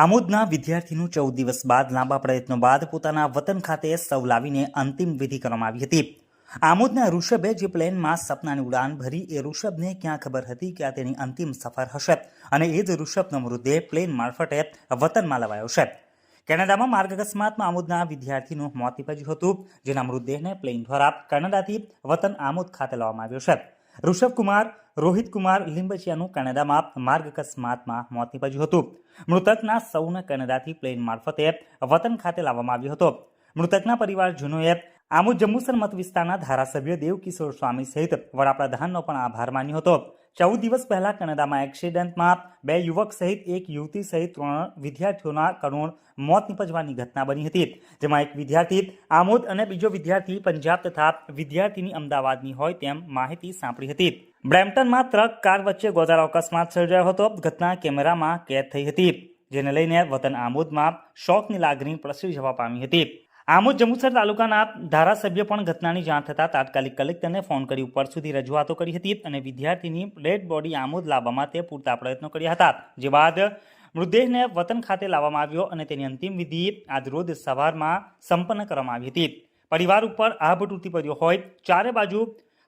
આમોદના વિદ્યાર્થીનું ચૌદ દિવસ બાદ લાંબા પ્રયત્નો બાદ પોતાના વતન ખાતે સૌ લાવીને અંતિમ વિધિ કરવામાં આવી હતી. આમોદના ઋષભે જે પ્લેનમાં સપનાની ઉડાન ભરી, એ ઋષભને ક્યાં ખબર હતી કે આ તેની અંતિમ સફર હશે? અને એ જ ઋષભનો મૃતદેહ પ્લેન મારફતે વતનમાં લવાયો છે. કેનેડામાં માર્ગ અકસ્માતમાં આમોદના વિદ્યાર્થીનું મોત નીપજ્યું હતું, જેના મૃતદેહને પ્લેન દ્વારા કેનેડાથી વતન આમોદ ખાતે લાવવામાં આવ્યો છે. ઋષભ કુમાર, રોહિત કુમાર, લિંબચિયાનું કેનેડામાં માર્ગ અકસ્માતમાં મોત નીપજ્યું હતું. મૃતકના સૌને કેનેડાથી પ્લેન મારફતે વતન ખાતે લાવવામાં આવ્યો હતો. મૃતકના પરિવારજનોએ આમોદ જંબુસર મત વિસ્તારના ધારાસભ્ય દેવકિશોર સ્વામી સહિત વડાપ્રધાનનો પણ આભાર માન્યો હતો. ચૌદ દિવસ પહેલા કેનેડામાં એક્સિડન્ટમાં બે યુવક સહિત એક યુવતી સહિત ત્રણ વિદ્યાર્થીઓના કરુણ મોત નીપજવાની ઘટના બની હતી. જેમાં એક વિદ્યાર્થી આમોદ અને બીજો વિદ્યાર્થી પંજાબ તથા વિદ્યાર્થીની અમદાવાદની હોય તેમ માહિતી સાંપડી હતી. બ્રેમ્પટનમાં ટ્રક કાર વચ્ચે ગોજારો અકસ્માત સર્જાયો હતો. ઘટના કેમેરામાં કેદ થઈ હતી. જેને લઈને વતન આમોદમાં શોકની લાગણી પ્રસરી જવા પામી હતી. આમોદ જંબુસર તાલુકાના ધારાસભ્ય પણ ઘટનાની જાણ થતાં તાત્કાલિક કલેક્ટરને ફોન કરી ઉપર સુધી રજૂઆતો કરી હતી અને વિદ્યાર્થીની ડેડ બોડી આમોદ લાવવા માટે પૂરતા પ્રયત્નો કર્યા હતા. જે બાદ મૃતદેહને વતન ખાતે લાવવામાં આવ્યો અને તેની અંતિમ વિધિ આજ રોજ સવારમાં સંપન્ન કરવામાં આવી હતી. પરિવાર ઉપર આભ તૂટી પડ્યો હોય, ચારે બાજુ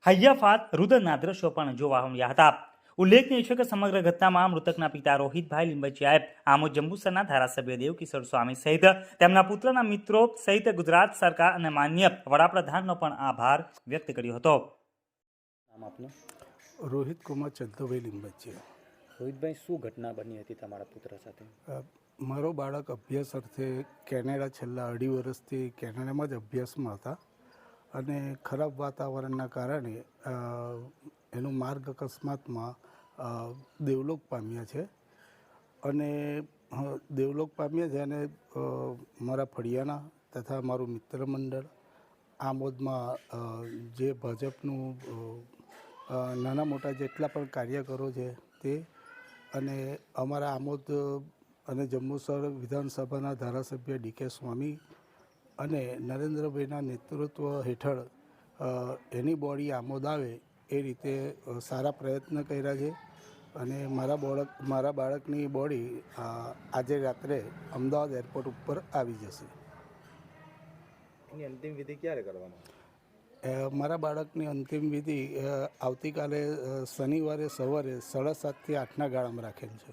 હૈયાફાત રુદનના દ્રશ્યો પણ જોવા મળ્યા હતા. ઉલ્લેખનીય છે કે સમગ્ર ઘટનામાં મૃતકના પિતા રોહિતભાઈ લીંબચિયાએ આમોદ જંબુસરના ધારાસભ્ય દેવકિશોર સ્વામી સહિત તેમના પુત્રના મિત્રો સહિત ગુજરાત સરકાર અને માન્ય વડાપ્રધાનનો પણ આભાર વ્યક્ત કર્યો હતો. રોહિત કુમાર ચંદુભાઈ લીંબચિયા. રોહિતભાઈ શું ઘટના બની હતી તમારા પુત્ર સાથે? મારો બાળક અભ્યાસ અર્થે કેનેડા છેલ્લા અઢી વર્ષથી કેનેડામાં જ અભ્યાસમાં હતા. અને ખરાબ વાતાવરણના કારણે એનું માર્ગ અકસ્માતમાં દેવલોક પામ્યા છે. અને દેવલોક પામ્યા છે અને મારા ફળિયાના તથા મારું મિત્ર મંડળ આમોદમાં જે ભાજપનું નાના મોટા જેટલા પણ કાર્યકરો છે તે અને અમારા આમોદ અને જંબુસર વિધાનસભાના ધારાસભ્ય ડીકે સ્વામી અને નરેન્દ્રભાઈના નેતૃત્વ હેઠળ એની બોડી આમોદ આવે એ રીતે સારા પ્રયત્ન કર્યા છે. અને મારા બાળક મારા બાળકની બોડી આજે રાત્રે અમદાવાદ એરપોર્ટ ઉપર આવી જશે. એની અંતિમ વિધિ ક્યારે કરવાની? મારા બાળકની અંતિમ વિધિ આવતીકાલે શનિવારે સવારે સાડા સાતથી આઠના ગાળામાં રાખેલ છે.